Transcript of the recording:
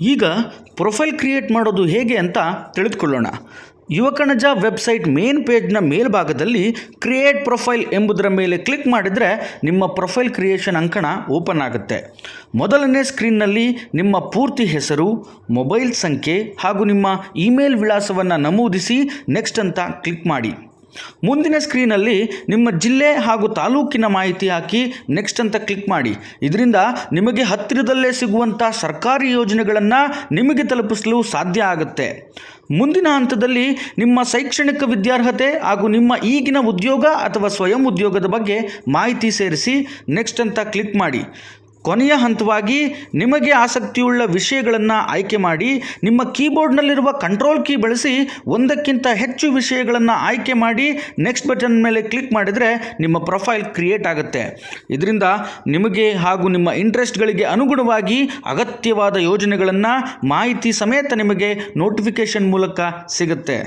ಈಗ profile create ಮಾಡೋದು ಹೇಗೆ ಅಂತ ತಿಳಿದುಕೊಳ್ಳೋಣ. ಯುವಕಣಜ ವೆಬ್ಸೈಟ್ ಮೇನ್ ಪೇಜ್ನ ಮೇಲ್ಭಾಗದಲ್ಲಿ ಕ್ರಿಯೇಟ್ ಪ್ರೊಫೈಲ್ ಎಂಬುದರ ಮೇಲೆ ಕ್ಲಿಕ್ ಮಾಡಿದರೆ ನಿಮ್ಮ ಪ್ರೊಫೈಲ್ ಕ್ರಿಯೇಷನ್ ಅಂಕಣ ಓಪನ್ ಆಗುತ್ತೆ. ಮೊದಲನೇ ಸ್ಕ್ರೀನ್ನಲ್ಲಿ ನಿಮ್ಮ ಪೂರ್ತಿ ಹೆಸರು, ಮೊಬೈಲ್ ಸಂಖ್ಯೆ ಹಾಗೂ ನಿಮ್ಮ ಇಮೇಲ್ ವಿಳಾಸವನ್ನು ನಮೂದಿಸಿ ನೆಕ್ಸ್ಟ್ ಅಂತ ಕ್ಲಿಕ್ ಮಾಡಿ. ಮುಂದಿನ ಸ್ಕ್ರೀನಲ್ಲಿ ನಿಮ್ಮ ಜಿಲ್ಲೆ ಹಾಗೂ ತಾಲೂಕಿನ ಮಾಹಿತಿ ಹಾಕಿ ನೆಕ್ಸ್ಟ್ ಅಂತ ಕ್ಲಿಕ್ ಮಾಡಿ. ಇದರಿಂದ ನಿಮಗೆ ಹತ್ತಿರದಲ್ಲೇ ಸಿಗುವಂಥ ಸರ್ಕಾರಿ ಯೋಜನೆಗಳನ್ನು ನಿಮಗೆ ತಲುಪಿಸಲು ಸಾಧ್ಯ ಆಗುತ್ತೆ. ಮುಂದಿನ ಹಂತದಲ್ಲಿ ನಿಮ್ಮ ಶೈಕ್ಷಣಿಕ ವಿದ್ಯಾರ್ಹತೆ ಹಾಗೂ ನಿಮ್ಮ ಈಗಿನ ಉದ್ಯೋಗ ಅಥವಾ ಸ್ವಯಂ ಉದ್ಯೋಗದ ಬಗ್ಗೆ ಮಾಹಿತಿ ಸೇರಿಸಿ ನೆಕ್ಸ್ಟ್ ಅಂತ ಕ್ಲಿಕ್ ಮಾಡಿ. ಕೊನೆಯ ಹಂತವಾಗಿ ನಿಮಗೆ ಆಸಕ್ತಿಯುಳ್ಳ ವಿಷಯಗಳನ್ನು ಆಯ್ಕೆ ಮಾಡಿ, ನಿಮ್ಮ ಕೀಬೋರ್ಡ್ನಲ್ಲಿರುವ ಕಂಟ್ರೋಲ್ ಕೀ ಬಳಸಿ ಒಂದಕ್ಕಿಂತ ಹೆಚ್ಚು ವಿಷಯಗಳನ್ನು ಆಯ್ಕೆ ಮಾಡಿ ನೆಕ್ಸ್ಟ್ ಬಟನ್ ಮೇಲೆ ಕ್ಲಿಕ್ ಮಾಡಿದರೆ ನಿಮ್ಮ ಪ್ರೊಫೈಲ್ ಕ್ರಿಯೇಟ್ ಆಗುತ್ತೆ. ಇದರಿಂದ ನಿಮಗೆ ಹಾಗೂ ನಿಮ್ಮ ಇಂಟ್ರೆಸ್ಟ್ಗಳಿಗೆ ಅನುಗುಣವಾಗಿ ಅಗತ್ಯವಾದ ಯೋಜನೆಗಳನ್ನು ಮಾಹಿತಿ ಸಮೇತ ನಿಮಗೆ ನೋಟಿಫಿಕೇಷನ್ ಮೂಲಕ ಸಿಗುತ್ತೆ.